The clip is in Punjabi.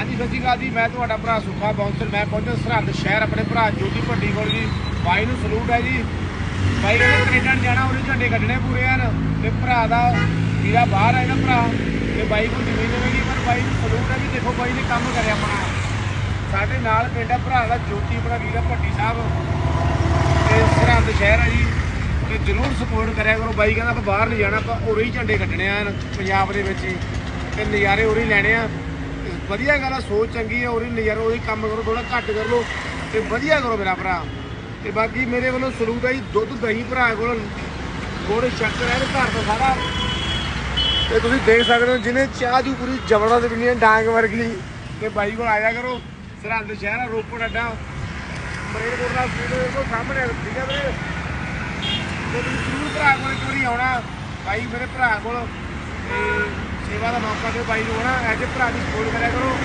ਹਾਂਜੀ ਸਤਿ ਸ਼੍ਰੀ ਅਕਾਲ ਜੀ, ਮੈਂ ਤੁਹਾਡਾ ਭਰਾ ਸੁੱਖਾ ਬਾਉਂਸਰ ਮੈਂ ਪਹੁੰਚਿਆ ਸਰਹੰਦ ਸ਼ਹਿਰ, ਆਪਣੇ ਭਰਾ ਜੋਤੀ ਭੱਡੀ ਕੋਲ ਜੀ। ਬਾਈ ਨੂੰ ਸਲੂਟ ਹੈ ਜੀ। ਬਾਈ ਕਹਿੰਦਾ ਕੈਨੇਡਾ ਨੂੰ ਜਾਣਾ, ਉਹਨੇ ਝੰਡੇ ਕੱਢਣੇ ਪੂਰੇ ਹਨ ਤੇ ਭਰਾ ਦਾ ਵੀਰਾ ਬਾਹਰ ਹੈ ਨਾ ਭਰਾ। ਤੇ ਬਾਈ ਕੋਲ ਜ਼ਮੀਨ ਹੋਵੇਗੀ ਪਰ ਬਾਈ ਨੂੰ ਸਲੂਟ ਹੈ ਜੀ। ਦੇਖੋ ਬਾਈ ਨੇ ਕੰਮ ਕਰਿਆ ਆਪਣਾ। ਸਾਡੇ ਨਾਲ ਪਿੰਡ ਆ ਭਰਾ ਦਾ ਜੋਤੀ, ਆਪਣਾ ਵੀਰਾ ਭੱਟੀ ਸਾਹਿਬ। ਤੇ ਸਰਹੰਦ ਸ਼ਹਿਰ ਹੈ ਜੀ। ਤੇ ਜਰੂਰ ਸਪੋਰਟ ਕਰਿਆ ਕਰੋ। ਬਾਈ ਕਹਿੰਦਾ ਆਪਾਂ ਬਾਹਰ ਨਹੀਂ ਜਾਣਾ, ਆਪਾਂ ਉਰੇ ਹੀ ਝੰਡੇ ਕੱਢਣੇ ਆ ਪੰਜਾਬ ਦੇ ਵਿੱਚ ਹੀ। ਤੇ ਨਜ਼ਾਰੇ ਉਰੇ ਹੀ ਲੈਣੇ ਆ। ਵਧੀਆ ਗੱਲ ਆ, ਸੋਚ ਚੰਗੀ ਆ, ਉਰੇ ਹੀ ਨਜ਼ਾਰੇ ਕੰਮ ਕਰੋ ਥੋੜਾ ਘੱਟ ਕਰ ਲਓ ਤੇ ਵਧੀਆ ਕਰੋ ਮੇਰਾ ਭਰਾ। ਤੇ ਬਾਕੀ ਮੇਰੇ ਵੱਲੋਂ ਸਲੂਟ ਹੈ ਜੀ, ਦੁੱਧ ਦਹੀਂ ਭਰਾ ਕੋਲ ਗੁੜ ਸ਼ੱਕਰ ਹੈ ਘਰ ਦਾ ਸਾਰਾ। ਤੇ ਤੁਸੀਂ ਦੇਖ ਸਕਦੇ ਹੋ ਜਿਹਨੇ ਚਾਹ ਦੀ ਪੂਰੀ ਜ਼ਬਰਦਸਤ ਪੀਣੀ ਹੈ ਡਾਂਗ ਵਰਗੀ ਤੇ ਬਾਈ ਕੋਲ ਆਇਆ ਕਰੋ, ਸਰਹੰਦ ਸ਼ਹਿਰ ਆ, ਰੋਪੜ ਅੱਡਾ। ਮਰੇਡਪੁਰ ਦਾ ਸਟੇਡੀਅਮ ਸਾਹਮਣੇ ਠੀਕ ਹੈ ਵੀਰੇ? ਤੇ ਤੁਸੀਂ ਜ਼ਰੂਰ ਭਰਾ ਕੋਲ ਇੱਕ ਵਾਰੀ ਆਉਣਾ, ਬਾਈ ਮੇਰੇ ਭਰਾ ਕੋਲ, ਤੇ ਦਾ ਮੌਕਾ ਦਿਓ ਬਾਈ ਨੂੰ ਆਉਣਾ ਐਜ ਭਰਾ ਦੀ ਸਪੋਰਟ ਕਰਿਆ ਕਰੋ।